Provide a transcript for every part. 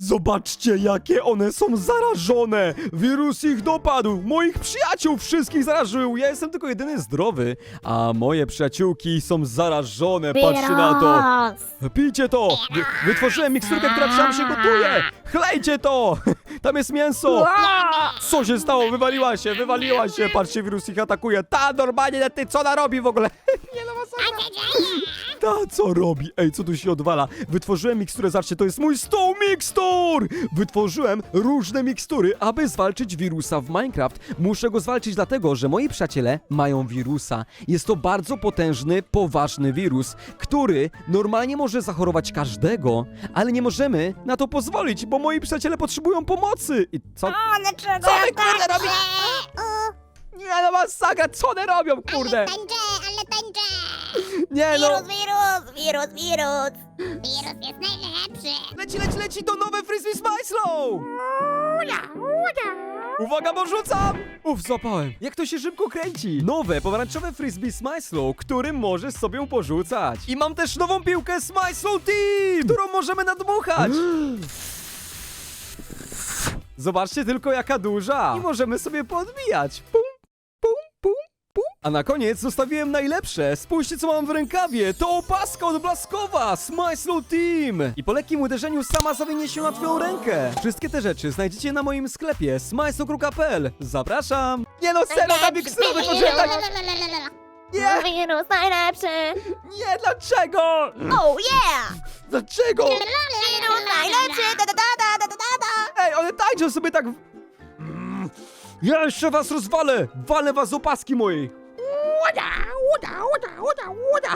Zobaczcie, jakie one są zarażone! Wirus ich dopadł! Moich przyjaciół wszystkich zarażył! Ja jestem tylko jedyny zdrowy, a moje przyjaciółki są zarażone, patrzcie na to! Pijcie to! Wy, wytworzyłem miksturkę, która tam się gotuje! Chlejcie to! Tam jest mięso! Co się stało? Wywaliła się, wywaliła się! Patrzcie, wirus ich atakuje! Ta, normalnie, ty co ona robi w ogóle? Nie no, masakra! Ta, co robi? Ej, co tu się odwala? Wytworzyłem miksturę, zobaczcie, to jest mój stół mikstur! Wytworzyłem różne mikstury, aby zwalczyć wirusa w Minecraft. Muszę go zwalczyć dlatego, że moi przyjaciele mają wirusa. Jest to bardzo potężny, poważny wirus, który normalnie może zachorować każdego, ale nie możemy na to pozwolić, bo moi przyjaciele potrzebują pomocy. I co? O, dlaczego Co ja wy, kurde, robicie? Nie no, masakra, co one robią, kurde? Tańczę, ale tańczę! Nie no! Wirus, wirus, wirus, wirus. Wirus jest najlepszy! Leci, leci, leci, to nowe Frisbee Smile Uwaga, bo rzucam! Uf, złapałem. Jak to się szybko kręci. Nowe, pomarańczowe Frisbee Smile którym możesz sobie porzucać. I mam też nową piłkę Smile Team, którą możemy nadmuchać. Zobaczcie tylko jaka duża. I możemy sobie podbijać. Pum, pum, pum, pum. A na koniec zostawiłem najlepsze. Spójrzcie co mam w rękawie. To opaska odblaskowa. Smile Team. I po lekkim uderzeniu sama zawinie się na twoją rękę. Wszystkie te rzeczy znajdziecie na moim sklepie smile.pl. Zapraszam. Nie no, serio, miksturę wytworzyłem tak... Nie, Wirus najlepszy. nie, dlaczego? Oh yeah! Dlaczego? Wirus najlepszy. Da, da, da, da, da, da, da. Ej, one tańczą sobie tak... w- Mm. Ja jeszcze was rozwalę! Walę was z opaski mojej! Łoda, łoda, łoda, łoda, łoda.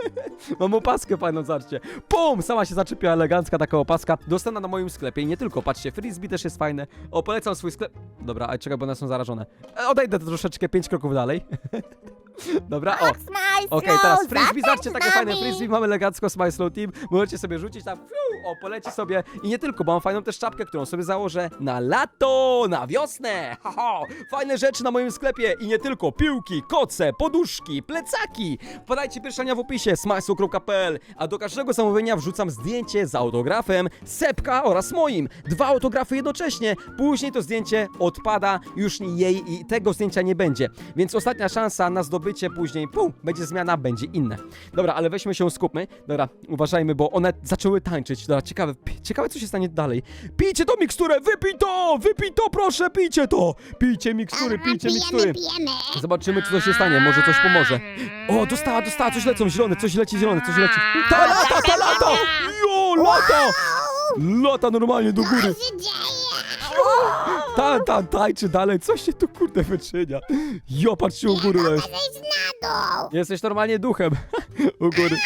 Mam opaskę fajną, zobaczcie. Pum! Sama się zaczepiła elegancka taka opaska. Dostępna na moim sklepie i nie tylko, patrzcie, frisbee też jest fajne. O, polecam swój sklep. Dobra, a czekaj, bo one są zarażone. E, Odejdę troszeczkę, pięć kroków dalej. Dobra, o. Smile Okej, teraz frisbee, zobaczcie, takie fajne frisbee, mamy elegancko Smile Slow Team, możecie sobie rzucić tam, fiu, o, poleci sobie. I nie tylko, bo mam fajną też czapkę, którą sobie założę na lato, na wiosnę, haha, fajne rzeczy na moim sklepie i nie tylko, piłki, koce, poduszki, plecaki, wpadajcie pierwszania w opisie, smajsu.pl, a do każdego zamówienia wrzucam zdjęcie z autografem Sepka oraz moim, dwa autografy jednocześnie, później to zdjęcie odpada, już jej i tego zdjęcia nie będzie, więc ostatnia szansa na zdobycie później, pum, będzie zmiana, będzie inne. Dobra, ale weźmy się, skupmy. Dobra, uważajmy, bo one zaczęły tańczyć. Dobra, ciekawe, pi- ciekawe co się stanie dalej. Pijcie to miksturę, wypij to, wypij to, proszę, pijcie to. Pijcie mikstury, pijcie mikstury. Pijemy, pijemy! Zobaczymy, czy to się stanie, może coś pomoże. O, dostała, dostała, coś lecą, zielone, coś leci zielone, coś leci. Ta lata, ta lata! Jo, lata! Lata normalnie do góry. Co się dzieje? Ta, ta, tańczy dalej, coś się tu kurde wyczynia. Jo, patrzcie u góry. Mogę jest. zejść na dół! Jesteś normalnie duchem. U góry.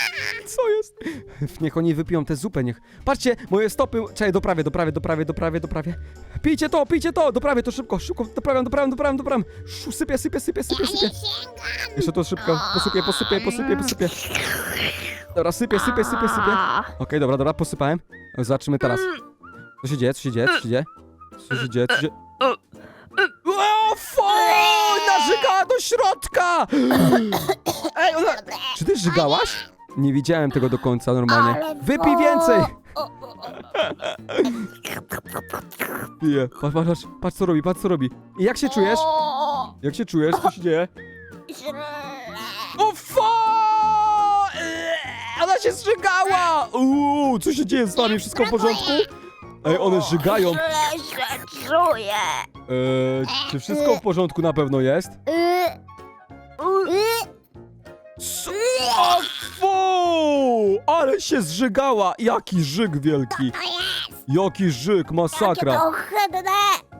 Co jest? Niech oni wypiją tę zupę, niech. Patrzcie, moje stopy. Czekaj, doprawię, doprawię, doprawię, doprawię, doprawię. Pijcie to, pijcie to, doprawię to szybko, szybko, doprawiam, doprawiam, doprawiam, doprawiam. Szu, sypię, sypię, sypię, sypię, sypię. Jeszcze to szybko, posypię, posypię, posypię, posypię. Dobra, sypię, sypię, sypię, sypię. Okej, dobra, dobra, posypałem. Zobaczymy teraz. Co się dzieje, co się dzieje, co się dzieje? Co się dzieje, co się dzieje? O, do środka! Ej, ona... Czy ty żygałaś? Nie widziałem tego do końca normalnie. Ale Wypij więcej! O, o, o. Pije. Patrz, patrz, patrz, patrz co robi, patrz co robi. I jak się czujesz? O, Jak się czujesz? Co się dzieje? źle. O! Eee, Ona się zżygała! Uuu, co się dzieje z wami? Wszystko w porządku? Ej, one żygają. Źle się czuję. Eee, czy wszystko w porządku na pewno jest? Y, Ale się zżygała! Jaki żyg wielki! To jest! Jaki żyg, Jakie masakra! to ohydne.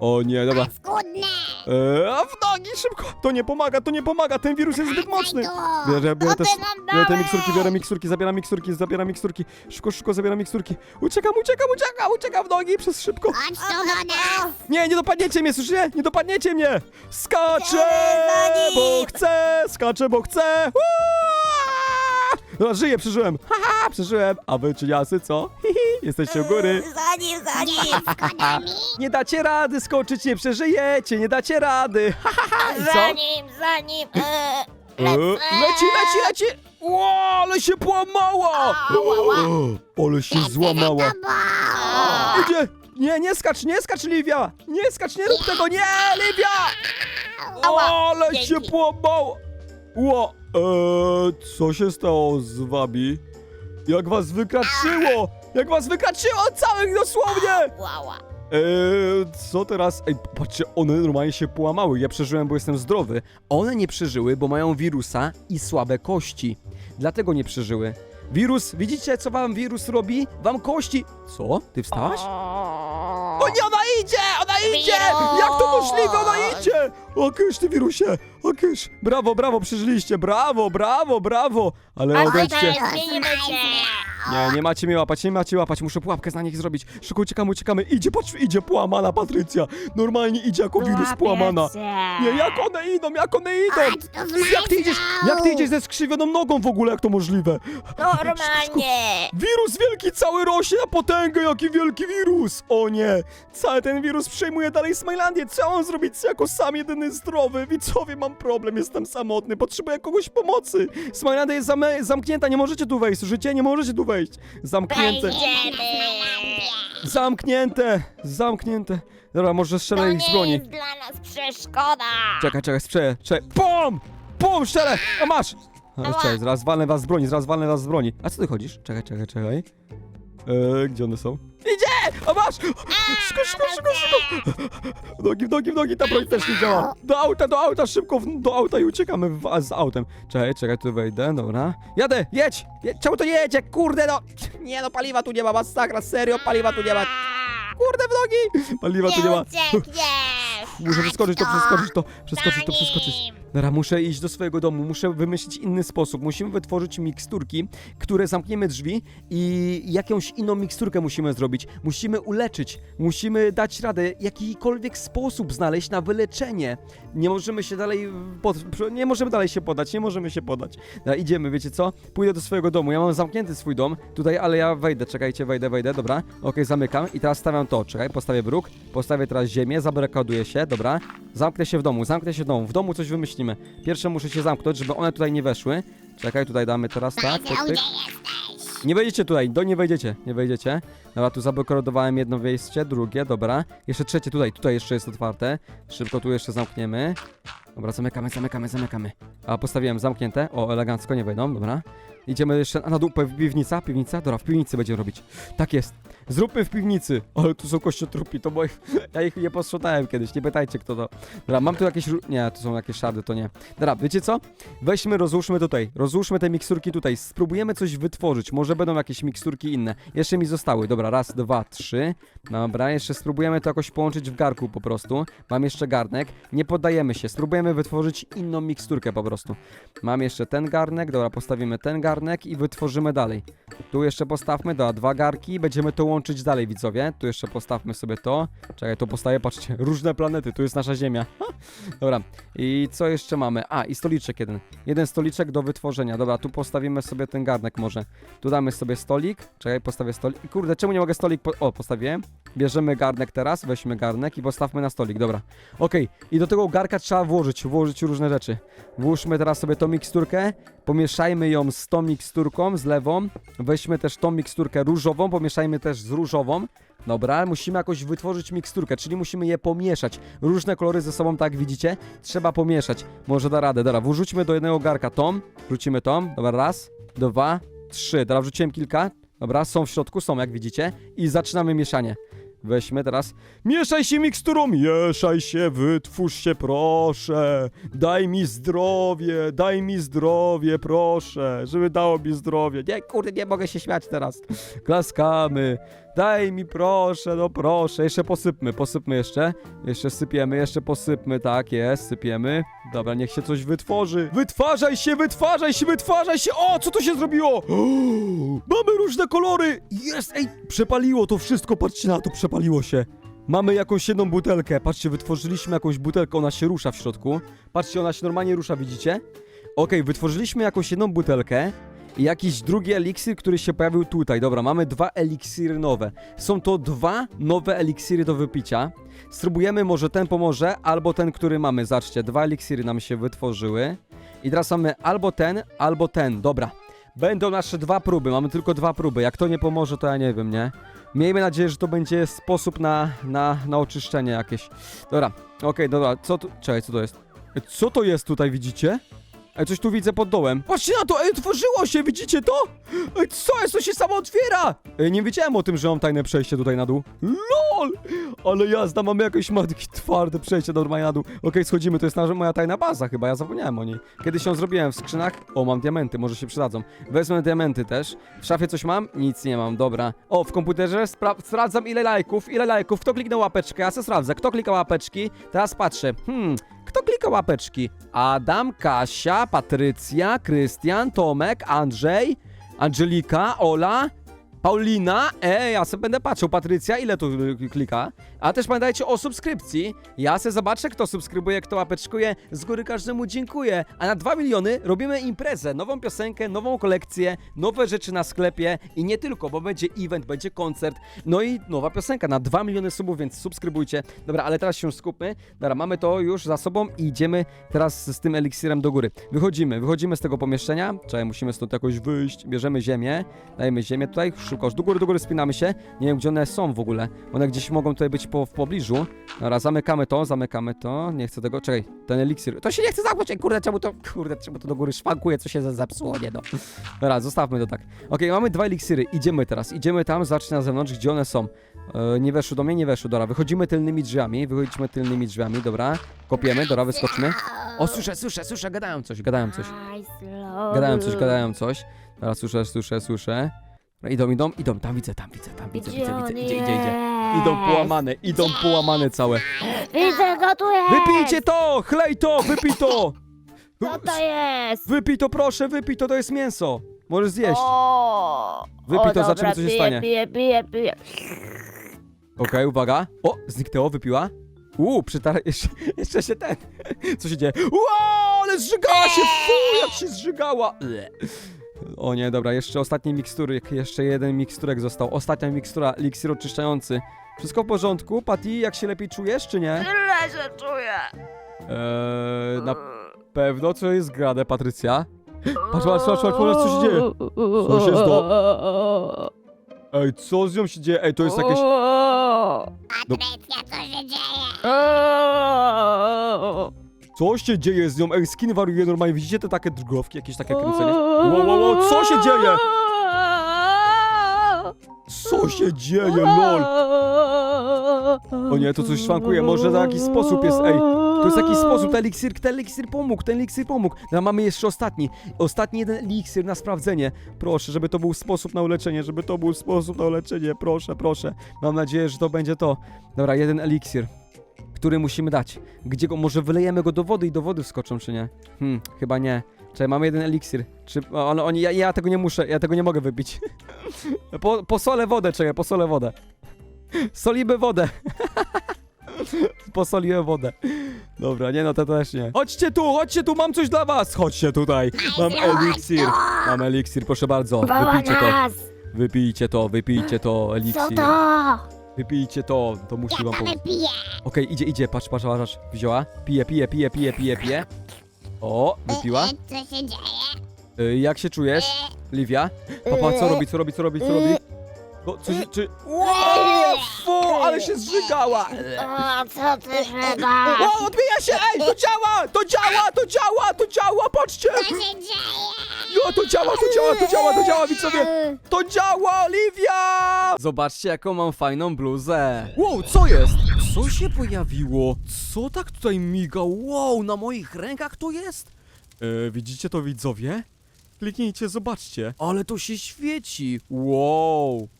O nie, dobra. Skudne! Eee, a w nogi szybko! To nie pomaga, to nie pomaga, ten wirus jest zbyt mocny! Tu. Biorę, te, biorę te dałeś? miksturki, biorę miksturki, zabieram miksturki, zabieram miksturki. Szybko, szybko zabieram miksturki. Uciekam, uciekam, uciekam, uciekam w nogi przez szybko. Chodź tu do nas! Nie, nie dopadniecie mnie, słyszycie? Nie dopadniecie mnie! Skaczę, za bo chcę! Skaczę, bo chcę! Uaa! No, żyję, przeżyłem! Haha, przeżyłem! A wy, czyniasy, co? Hihi, jesteście u góry. Za nim, za nim. Nie dacie rady skoczyć, nie przeżyjecie, nie dacie rady! Ha, ha, ha. I Za co? nim, za nim. E, E, lecę. Leci, leci, leci! Ło, ale się połamała! O, ale się złamała. Idzie! Nie, nie skacz, nie skacz, Livia! Nie skacz, nie rób tego, nie, Livia! O, ale Dzięki. się połamało! Ło, eee, co się stało z wami? Jak was wykraczyło! Jak was wykraczyło całych dosłownie! Eee, co teraz? Ej, patrzcie, one normalnie się połamały. Ja przeżyłem, bo jestem zdrowy. One nie przeżyły, bo mają wirusa i słabe kości. Dlatego nie przeżyły. Wirus, widzicie co wam wirus robi? Wam kości... Co? Ty wstałaś? O nie, ona idzie! Ona idzie! Jak to możliwe? Ona idzie! O kysz, ty wirusie! O kysz! Brawo, brawo, przeżyliście! Brawo, brawo, brawo! Ale odejdźcie! teraz zmienimy się. Nie, nie macie mnie łapać, nie macie łapać, muszę pułapkę na nich zrobić. Szybko uciekamy, uciekamy. Idzie, patrz, idzie połamana Patrycja. Normalnie idzie jako wirus połamana. Nie, jak one idą, jak one idą? Jak ty idziesz, jak ty idziesz ze skrzywioną nogą w ogóle, jak to możliwe? Normalnie. Wirus wielki cały rośnie na potęgę, jaki wielki wirus! O nie, cały ten wirus przejmuje dalej Smilandię, co mam zrobić jako sam jedyny zdrowy? Widzowie, mam problem, jestem samotny, potrzebuję kogoś pomocy. Smilandia jest zame- zamknięta, nie możecie tu wejść, życie, nie możecie tu wejść. Zamknięte, Wejdziemy. zamknięte, zamknięte. Dobra, może strzelę To ich z nie broni. jest dla nas przeszkoda. Czekaj, czekaj, strzelę, czekaj. POM! POM, strzelę! A masz! A, Ała. czekaj, zaraz walnę was z broni, zaraz walnę was z broni. A co ty chodzisz? Czekaj, czekaj, czekaj. Eee, gdzie one są? Idzie! A masz! Szybko, szybko, szybko, szybko! W nogi, w nogi, w nogi, ta broń też nie działa. Do auta, do auta, szybko, w- do auta i uciekamy w, z autem. Czekaj, czekaj, tu wejdę, dobra. Jadę, jedź! Je, czemu to nie jedzie? Kurde, no! Nie no, paliwa tu nie ma, masakra, serio, paliwa tu nie ma. Kurde, w nogi! Paliwa tu nie ma. uciekniesz. Muszę przeskoczyć to, przeskoczyć to, przeskoczyć to, przeskoczyć. Dobra, muszę iść do swojego domu, muszę wymyślić inny sposób. Musimy wytworzyć miksturki, które zamkniemy drzwi i jakąś inną miksturkę musimy zrobić. Musimy uleczyć, musimy dać radę, jakikolwiek sposób znaleźć na wyleczenie. Nie możemy się dalej, pod, nie możemy dalej się podać, nie możemy się podać. Dobra, idziemy, wiecie co? Pójdę do swojego domu, ja mam zamknięty swój dom, tutaj, ale ja wejdę, czekajcie, wejdę, wejdę, dobra. Okej, zamykam i teraz stawiam to, czekaj, postawię bruk, postawię teraz ziemię, zabarykaduję się, dobra. Zamknę się w domu, zamknę się w domu, w domu coś wymyślimy. Pierwsze muszę się zamknąć, żeby one tutaj nie weszły. Czekaj, tutaj damy teraz tak, gdzie jesteś. Nie wejdziecie tutaj, do nie wejdziecie, nie wejdziecie. Dobra, tu zablokowałem jedno wejście, drugie, dobra. Jeszcze trzecie tutaj, tutaj jeszcze jest otwarte. Szybko tu jeszcze zamkniemy. Dobra, zamykamy, zamykamy, zamykamy. A postawiłem zamknięte. O, elegancko, nie wejdą, dobra. Idziemy jeszcze na dół, piwnica, piwnica. Dobra, w piwnicy będziemy robić. Tak jest. Zróbmy w piwnicy. Ale tu są kościotrupi, to moich... Ja ich nie posprzątałem kiedyś, nie pytajcie kto to. Dobra, mam tu jakieś... Nie, tu są jakieś szardy, to nie. Dobra, wiecie co? Weźmy, rozłóżmy tutaj. Rozłóżmy te miksturki tutaj. Spróbujemy coś wytworzyć. Może będą jakieś miksturki inne. Jeszcze mi zostały. Dobra, raz, dwa, trzy. Dobra, jeszcze spróbujemy to jakoś połączyć w garku po prostu. Mam jeszcze garnek. Nie poddajemy się. Spróbujemy wytworzyć inną miksturkę po prostu. Mam jeszcze ten garnek. Dobra, postawimy ten garnek i wytworzymy dalej. Tu jeszcze postawmy, dobra, dwa garki. Będziemy to łączyć dalej, widzowie. Tu jeszcze postawmy sobie to. Czekaj, to postawię, patrzcie. Różne planety. Tu jest nasza Ziemia. Dobra. I co jeszcze mamy? A, i stoliczek jeden. Jeden stoliczek do wytworzenia. Dobra, tu postawimy sobie ten garnek może. Tu damy sobie stolik. Czekaj, postawię stolik. Kurde, czemu nie mogę stolik... Po... O, postawiłem. Bierzemy garnek teraz, weźmy garnek i postawmy na stolik, dobra. Okej, i do tego garka trzeba włożyć, włożyć różne rzeczy. Włóżmy teraz sobie tą miksturkę, pomieszajmy ją z tą miksturką, z lewą. Weźmy też tą miksturkę różową, pomieszajmy też z różową. Dobra, musimy jakoś wytworzyć miksturkę, czyli musimy je pomieszać. Różne kolory ze sobą, tak widzicie? Trzeba pomieszać. Może da radę. Dobra, wrzućmy do jednego garka tą. Wrzucimy tą. Dobra, raz, dwa, trzy. Dobra, wrzuciłem kilka. Dobra, są w środku, są jak widzicie. I zaczynamy mieszanie. Weźmy teraz. Mieszaj się miksturą, mieszaj się, wytwórz się, proszę. Daj mi zdrowie, daj mi zdrowie, proszę. Żeby dało mi zdrowie. Nie, kurde, nie mogę się śmiać teraz. Klaskamy. Daj mi proszę, no proszę. Jeszcze posypmy, posypmy jeszcze. Jeszcze sypiemy, jeszcze posypmy, tak jest, sypiemy. Dobra, niech się coś wytworzy. Wytwarzaj się, wytwarzaj się, wytwarzaj się! O, co to się zrobiło? Mamy różne kolory! Jest, ej, przepaliło to wszystko, patrzcie na to, przepaliło się. Mamy jakąś jedną butelkę, patrzcie, wytworzyliśmy jakąś butelkę, ona się rusza w środku. Patrzcie, ona się normalnie rusza, widzicie? Okej, wytworzyliśmy jakąś jedną butelkę jakiś drugi eliksir, który się pojawił tutaj. Dobra, mamy dwa eliksiry nowe. Są to dwa nowe eliksiry do wypicia. Spróbujemy, może ten pomoże, albo ten, który mamy. Zobaczcie, dwa eliksiry nam się wytworzyły. I teraz mamy albo ten, albo ten. Dobra. Będą nasze dwa próby. Mamy tylko dwa próby. Jak to nie pomoże, to ja nie wiem, nie? Miejmy nadzieję, że to będzie sposób na, na, na oczyszczenie jakieś. Dobra, okej, dobra. Co tu... Czekaj, co to jest? Co to jest tutaj, widzicie? Ej, coś tu widzę pod dołem. Patrzcie na to! Ej, otworzyło się, widzicie to? Ej, co jest? To się samo otwiera! Ej, nie wiedziałem o tym, że mam tajne przejście tutaj na dół. LOL! Ale jazda, mamy jakieś matki twarde przejście normalnie na dół. Okej, schodzimy, to jest nasza, moja tajna baza chyba, ja zapomniałem o niej. Kiedyś ją zrobiłem w skrzynach. O, mam diamenty, może się przydadzą. Wezmę diamenty też. W szafie coś mam? Nic nie mam, dobra. O, w komputerze spra sprawdzam ile lajków, ile lajków. Kto kliknął łapeczkę? Ja se sprawdzę. Kto klika łapeczki? Teraz patrzę. Hmm, kto klika łapeczki? Adam, Kasia, Patrycja, Krystian, Tomek, Andrzej, Angelika, Ola, Paulina, e, ja sobie będę patrzył, Patrycja, ile tu y, klika. A też pamiętajcie o subskrypcji. Ja se zobaczę, kto subskrybuje, kto łapeczkuje. Z góry każdemu dziękuję. A na 2 miliony robimy imprezę, nową piosenkę, nową kolekcję, nowe rzeczy na sklepie i nie tylko, bo będzie event, będzie koncert, no i nowa piosenka na 2 miliony subów, więc subskrybujcie. Dobra, ale teraz się skupmy. Dobra, mamy to już za sobą i idziemy teraz z tym eliksirem do góry. Wychodzimy, wychodzimy z tego pomieszczenia. Czekaj, musimy stąd jakoś wyjść. Bierzemy ziemię, dajemy ziemię tutaj, szukasz, do góry, do góry spinamy się. Nie wiem, gdzie one są w ogóle. One gdzieś mogą tutaj być po, w pobliżu. Dobra, zamykamy to, zamykamy to. Nie chcę tego, czekaj, ten eliksir. To się nie chce zamknąć, ej, kurde, czemu to, kurde, czemu to do góry szwankuje, co się za- zepsuło, nie no. Dobra, zostawmy to tak. Okej, mamy dwa eliksiry, idziemy teraz, idziemy tam, zacznę na zewnątrz, gdzie one są. E, nie weszły do mnie, nie weszły, dobra, wychodzimy tylnymi drzwiami, wychodzimy tylnymi drzwiami, dobra. Kopiemy, dobra, wyskoczmy. O, słyszę, słyszę, słyszę, gadają coś, gadają coś. Gadają coś, gadają coś. Teraz słyszę, słyszę, słyszę. Dobra, Idą, idą, idą, tam widzę, tam widzę, tam widzę, widzę, widzę, idzie, idzie, idzie. Idą połamane, idą połamane całe. Widzę, gotuję! Wypijcie to! Chlej to! Wypij to! Co to jest? Wypij to, proszę, wypij to, to jest mięso. Możesz zjeść. O, Wypij to, zobaczymy, co się piję, stanie. Piję, piję, piję. Okej, uwaga. O, zniknęło, wypiła. Uuu, przytar... Jeszcze, jeszcze się ten... Co się dzieje? Wow, ale zżygała się! Fu, jak się zżygała! Ble. O nie, dobra, jeszcze ostatni miksturek, jeszcze jeden miksturek został. Ostatnia mikstura, eliksir oczyszczający. Wszystko w porządku? Patty, jak się lepiej czujesz, czy nie? Tyle się czuję. Eee, na pewno co jest grane, Patrycja? Patrz, patrz, patrz, patrz, patrz, co się dzieje. Co się zdo- Ej, co z nią się dzieje? Ej, to jest jakieś... Patrycja, co się dzieje? Co się dzieje z nią? Ej, skin wariuje normalnie. Widzicie te takie drgowki, jakieś takie kręcenie? Wow, wow, wow, co się dzieje? Co się dzieje, lol? O nie, to coś szwankuje, może na jakiś sposób jest, ej. To jest jakiś sposób, ten eliksir, ten eliksir pomógł, ten eliksir pomógł. No, mamy jeszcze ostatni, ostatni jeden eliksir na sprawdzenie. Proszę, żeby to był sposób na uleczenie, żeby to był sposób na uleczenie, proszę, proszę. Mam nadzieję, że to będzie to. Dobra, jeden eliksir, który musimy dać. Gdzie go, może wylejemy go do wody i do wody wskoczą, czy nie? Hmm, chyba nie. Czekaj, mamy jeden eliksir. Czy, ale oni, ja, ja tego nie muszę, ja tego nie mogę wypić. Po, posolę wodę, czekaj, posolę wodę. Solimy wodę. Posoliłem wodę. Dobra, nie no, to też nie. Chodźcie tu, chodźcie tu, mam coś dla was. Chodźcie tutaj. Mam eliksir. Mam eliksir, proszę bardzo. Wypijcie to. Wypijcie to, wypijcie to, Co eliksir. to? Wypijcie to, to musi wam to pomóc. Okej, idzie, idzie, patrz, patrz, patrz, patrz. Wzięła. Pije, pije, pije, pije, pije, pije. O, wypiła. E, Co się dzieje? Y, jak się czujesz, Livia? Papa, co robi, co robi, co robi, co robi? No, co się, czy... Wow, fu, ale się zżygała! O, co ty żygasz? O, odbija się, ej, to działa, to działa, to działa, to działa, patrzcie! Co się dzieje? No, to działa, to działa, to działa, to działa, widzowie! To działa, Olivia! Zobaczcie, jaką mam fajną bluzę. Wow, co jest? Co się pojawiło? Co tak tutaj miga? Wow, na moich rękach to jest? E, widzicie to, widzowie? Kliknijcie, zobaczcie. Ale to się świeci. Wow.